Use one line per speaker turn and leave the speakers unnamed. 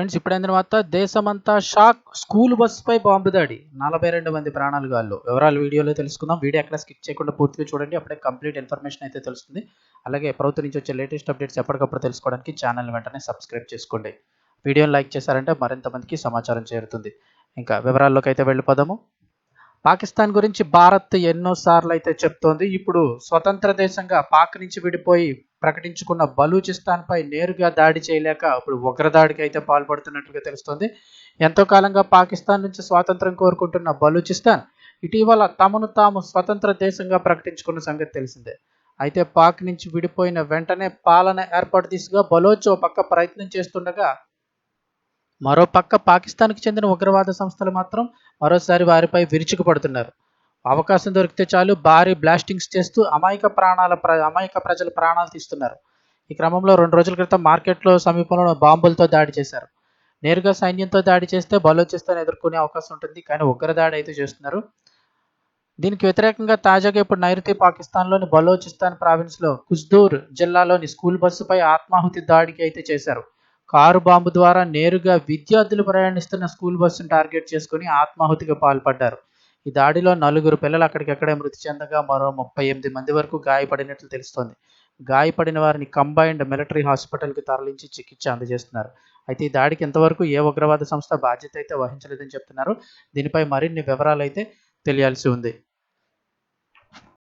Friends ఇప్పుడైన తర్వాత దేశమంతా shock. School బస్సుపై bomb దాడి. నలభై రెండు మంది ప్రాణాలు గాల్లో. వివరాలు వీడియోలో తెలుసుకుందాం. వీడియో ఎక్కడ స్కిప్ చేయకుండా పూర్తిగా చూడండి. అప్పుడే కంప్లీట్ ఇన్ఫర్మేషన్ అయితే తెలుస్తుంది. అలాగే ప్రభుత్వం నుంచి వచ్చే లేటెస్ట్ అప్డేట్స్ ఎప్పటికప్పుడు తెలుసుకోవడానికి ఛానల్ వెంటనే సబ్స్క్రైబ్ చేసుకోండి. వీడియోని లైక్ చేశారంటే మరింత మందికి సమాచారం చేరుతుంది. ఇంకా వివరాల్లోకి అయితే వెళ్ళిపోదాము. పాకిస్తాన్ గురించి భారత్ ఎన్నోసార్లు అయితే చెప్తోంది. ఇప్పుడు స్వతంత్ర దేశంగా పాక్ నుంచి విడిపోయి ప్రకటించుకున్న బలూచిస్తాన్పై నేరుగా దాడి చేయలేక ఇప్పుడు ఉగ్రదాడికి అయితే పాల్పడుతున్నట్లుగా తెలుస్తోంది. ఎంతో కాలంగా పాకిస్తాన్ నుంచి స్వాతంత్రం కోరుకుంటున్న బలూచిస్తాన్ ఇటీవల తమను తాము స్వతంత్ర దేశంగా ప్రకటించుకున్న సంగతి తెలిసిందే. అయితే పాక్ నుంచి విడిపోయిన వెంటనే పాలన ఏర్పాటు దిశగా బలోచ్ ఓ పక్క ప్రయత్నం చేస్తుండగా మరో పక్క పాకిస్తాన్కి చెందిన ఉగ్రవాద సంస్థలు మాత్రం మరోసారి వారిపై విరుచుకుపడుతున్నారు. అవకాశం దొరికితే చాలు భారీ బ్లాస్టింగ్స్ చేస్తూ అమాయక ప్రాణాల ప్ర అమాయక ప్రజల ప్రాణాలు తీస్తున్నారు. ఈ క్రమంలో రెండు రోజుల క్రితం మార్కెట్లో సమీపంలో బాంబులతో దాడి చేశారు. నేరుగా సైన్యంతో దాడి చేస్తే బలోచిస్తాన్ ఎదుర్కొనే అవకాశం ఉంటుంది కానీ ఉగ్రదాడి అయితే చేస్తున్నారు. దీనికి వ్యతిరేకంగా తాజాగా ఇప్పుడు నైరుతి పాకిస్తాన్లోని బలోచిస్తాన్ ప్రావిన్స్లో కుజ్దూర్ జిల్లాలోని స్కూల్ బస్సుపై ఆత్మాహుతి దాడికి అయితే చేశారు. కారు బాంబు ద్వారా నేరుగా విద్యార్థులు ప్రయాణిస్తున్న స్కూల్ బస్సును టార్గెట్ చేసుకుని ఆత్మాహుతికి పాల్పడ్డారు. ఈ దాడిలో నలుగురు పిల్లలు అక్కడికక్కడే మృతి చెందగా మరో ముప్పై ఎనిమిది మంది వరకు గాయపడినట్లు తెలుస్తోంది. గాయపడిన వారిని కంబైన్డ్ మిలిటరీ హాస్పిటల్కి తరలించి చికిత్స అందజేస్తున్నారు. అయితే ఈ దాడికి ఇంతవరకు ఏ ఉగ్రవాద సంస్థ బాధ్యత అయితే వహించలేదని చెప్తున్నారు. దీనిపై మరిన్ని వివరాలు అయితే తెలియాల్సి ఉంది.